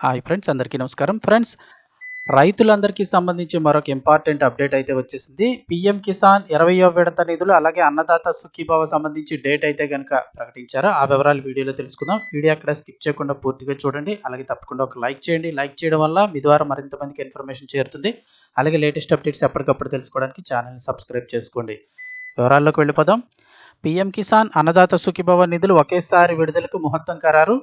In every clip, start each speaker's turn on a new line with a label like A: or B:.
A: Hi friends అందరికీ నమస్కారం. Friends రైతులందరికీ సంబంధించి మరొక ఇంపార్టెంట్ అప్డేట్ అయితే వచ్చేసింది. పిఎం కిసాన్ ఇరవయో విడత నిధులు అలాగే అన్నదాత సుఖీభావ సంబంధించి డేట్ అయితే కనుక ప్రకటించారు? ఆ వివరాలు వీడియోలో తెలుసుకుందాం. వీడియో అక్కడ స్కిప్ చేయకుండా పూర్తిగా చూడండి. అలాగే తప్పకుండా ఒక లైక్ చేయండి. లైక్ చేయడం వల్ల మీ ద్వారా మరింత మందికి ఇన్ఫర్మేషన్ చేరుతుంది. అలాగే లేటెస్ట్ అప్డేట్స్ ఎప్పటికప్పుడు తెలుసుకోవడానికి ఛానల్ని సబ్స్క్రైబ్ చేసుకోండి. వివరాల్లోకి వెళ్ళిపోదాం. పిఎం కిసాన్ అన్నదాత సుఖీభావ నిధులు ఒకేసారి విడుదలకు ముహూర్తం ఖరారు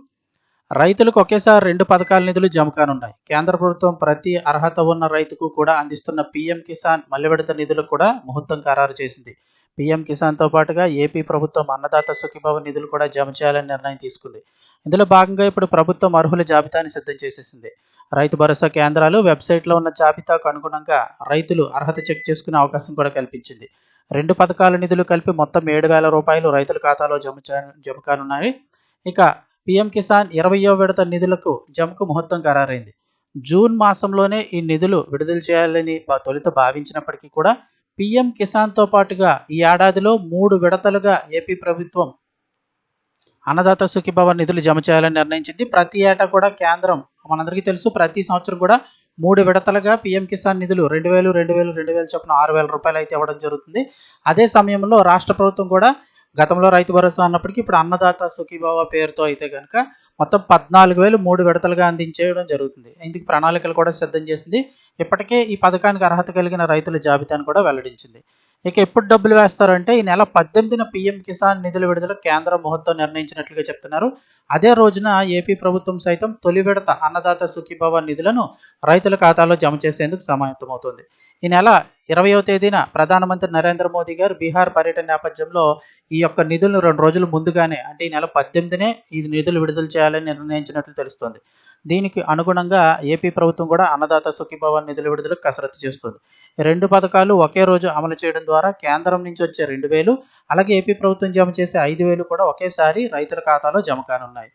A: రైతులకు ఒకేసారి రెండు పథకాల నిధులు జమ కానున్నాయి కేంద్ర ప్రభుత్వం ప్రతి అర్హత ఉన్న రైతుకు కూడా అందిస్తున్న పీఎం కిసాన్ మల్లె విడత కూడా ముహూర్తం ఖరారు చేసింది. పీఎం కిసాన్తో పాటుగా ఏపీ ప్రభుత్వం అన్నదాత సుఖీభావ నిధులు కూడా జమ చేయాలని నిర్ణయం తీసుకుంది. ఇందులో భాగంగా ఇప్పుడు ప్రభుత్వం అర్హుల జాబితాని సిద్ధం చేసేసింది. రైతు భరోసా కేంద్రాలు వెబ్సైట్లో ఉన్న జాబితాకు అనుగుణంగా రైతులు అర్హత చెక్ చేసుకునే అవకాశం కూడా కల్పించింది. రెండు పథకాల నిధులు కలిపి మొత్తం ఏడు వేల రూపాయలు రైతుల ఖాతాలో జమ జమ కానున్నాయి ఇక పీఎం కిసాన్ ఇరవయో విడత నిధులకు జమకు ముహూర్తం ఖరారైంది. జూన్ మాసంలోనే ఈ నిధులు విడుదల చేయాలని తొలుత భావించినప్పటికీ కూడా పీఎం కిసాన్తో పాటుగా ఈ ఏడాదిలో మూడు విడతలుగా ఏపీ ప్రభుత్వం అన్నదాత సుఖీభవ నిధులు జమ చేయాలని నిర్ణయించింది. ప్రతి ఏటా కూడా కేంద్రం మనందరికీ తెలుసు ప్రతి సంవత్సరం కూడా మూడు విడతలుగా పీఎం కిసాన్ నిధులు రెండు వేలు రెండు వేలు రెండు వేలు చొప్పున ఆరు వేల రూపాయలు అయితే ఇవ్వడం జరుగుతుంది. అదే సమయంలో రాష్ట్ర ప్రభుత్వం కూడా గతంలో రైతు భరోసా అన్నప్పటికీ ఇప్పుడు అన్నదాత సుఖీభావ పేరుతో అయితే కనుక మొత్తం పద్నాలుగు వేలు మూడు విడతలుగా అందించేయడం జరుగుతుంది. ఇందుకు ప్రణాళికలు కూడా సిద్ధం చేసింది. ఇప్పటికే ఈ పథకానికి అర్హత కలిగిన రైతుల జాబితాను కూడా వెల్లడించింది. ఇక ఎప్పుడు డబ్బులు వేస్తారంటే ఈ నెల పద్దెనిమిదిన పీఎం కిసాన్ నిధుల విడుదల కేంద్ర ముహూర్తం నిర్ణయించినట్లుగా చెప్తున్నారు. అదే రోజున ఏపీ ప్రభుత్వం సైతం తొలి విడత అన్నదాత సుఖీభవ నిధులను రైతుల ఖాతాలో జమ చేసేందుకు సమాయత్తమవుతుంది. ఈ నెల ఇరవయో తేదీన ప్రధానమంత్రి నరేంద్ర మోదీ గారు బీహార్ పర్యటన నేపథ్యంలో ఈ యొక్క నిధులను రెండు రోజుల ముందుగానే అంటే ఈ నెల పద్దెనిమిదినే ఈ నిధులు విడుదల చేయాలని నిర్ణయించినట్లు తెలుస్తోంది. దీనికి అనుగుణంగా ఏపీ ప్రభుత్వం కూడా అన్నదాత సుఖీభవ నిధుల విడుదలకు కసరత్తు చేస్తుంది. రెండు పథకాలు ఒకే రోజు అమలు చేయడం ద్వారా కేంద్రం నుంచి వచ్చే రెండు వేలు అలాగే ఏపీ ప్రభుత్వం జమ చేసే ఐదు వేలు కూడా ఒకేసారి రైతుల ఖాతాలో జమ కానున్నాయి.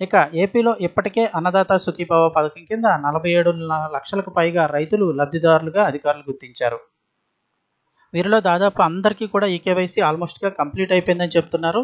A: ఇక ఏపీలో ఇప్పటికే అన్నదాత సుఖీభావ పథకం కింద నలభై ఏడు లక్షలకు పైగా రైతులు లబ్ధిదారులుగా అధికారులు గుర్తించారు. వీరిలో దాదాపు అందరికీ కూడా ఈ కేవైసీ ఆల్మోస్ట్గా కంప్లీట్ అయిపోయిందని చెప్తున్నారు.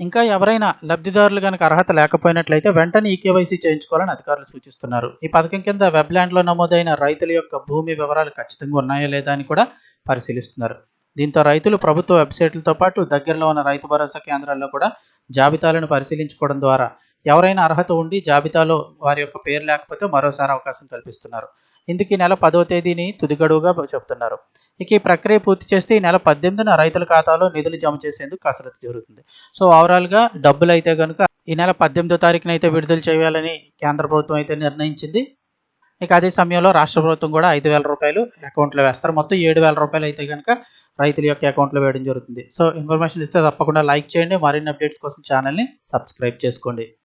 A: ఇంకా ఎవరైనా లబ్ధిదారులు కనుక అర్హత లేకపోయినట్లయితే వెంటనే ఈ కేవైసీ చేయించుకోవాలని అధికారులు సూచిస్తున్నారు. ఈ పథకం కింద వెబ్లాండ్లో నమోదైన రైతుల యొక్క భూమి వివరాలు ఖచ్చితంగా ఉన్నాయా లేదా అని కూడా పరిశీలిస్తున్నారు. దీంతో రైతులు ప్రభుత్వ వెబ్సైట్లతో పాటు దగ్గరలో ఉన్న రైతు భరోసా కేంద్రాల్లో కూడా జాబితాలను పరిశీలించుకోవడం ద్వారా ఎవరైనా అర్హత ఉండి జాబితాలో వారి యొక్క పేరు లేకపోతే మరోసారి అవకాశం కల్పిస్తున్నారు. ఇందుకు ఈ నెల పదవ తేదీని తుది గడువుగా ఇక ఈ ప్రక్రియ పూర్తి చేస్తే ఈ నెల పద్దెనిమిదిన రైతుల ఖాతాలో నిధులు జమ చేసేందుకు కసరత్తు జరుగుతుంది. సో ఓవరాల్గా డబ్బులు అయితే కనుక ఈ నెల పద్దెనిమిదో తారీఖున అయితే విడుదల చేయాలని కేంద్ర ప్రభుత్వం అయితే నిర్ణయించింది. ఇక అదే సమయంలో రాష్ట్ర ప్రభుత్వం కూడా ఐదు వేల రూపాయలు అకౌంట్లో వేస్తారు. మొత్తం ఏడు వేల రూపాయలు అయితే కనుక రైతుల యొక్క అకౌంట్లో వేయడం జరుగుతుంది. సో ఇన్ఫర్మేషన్ ఇస్తే తప్పకుండా లైక్ చేయండి. మరిన్ని అప్డేట్స్ కోసం ఛానల్ని సబ్స్క్రైబ్ చేసుకోండి.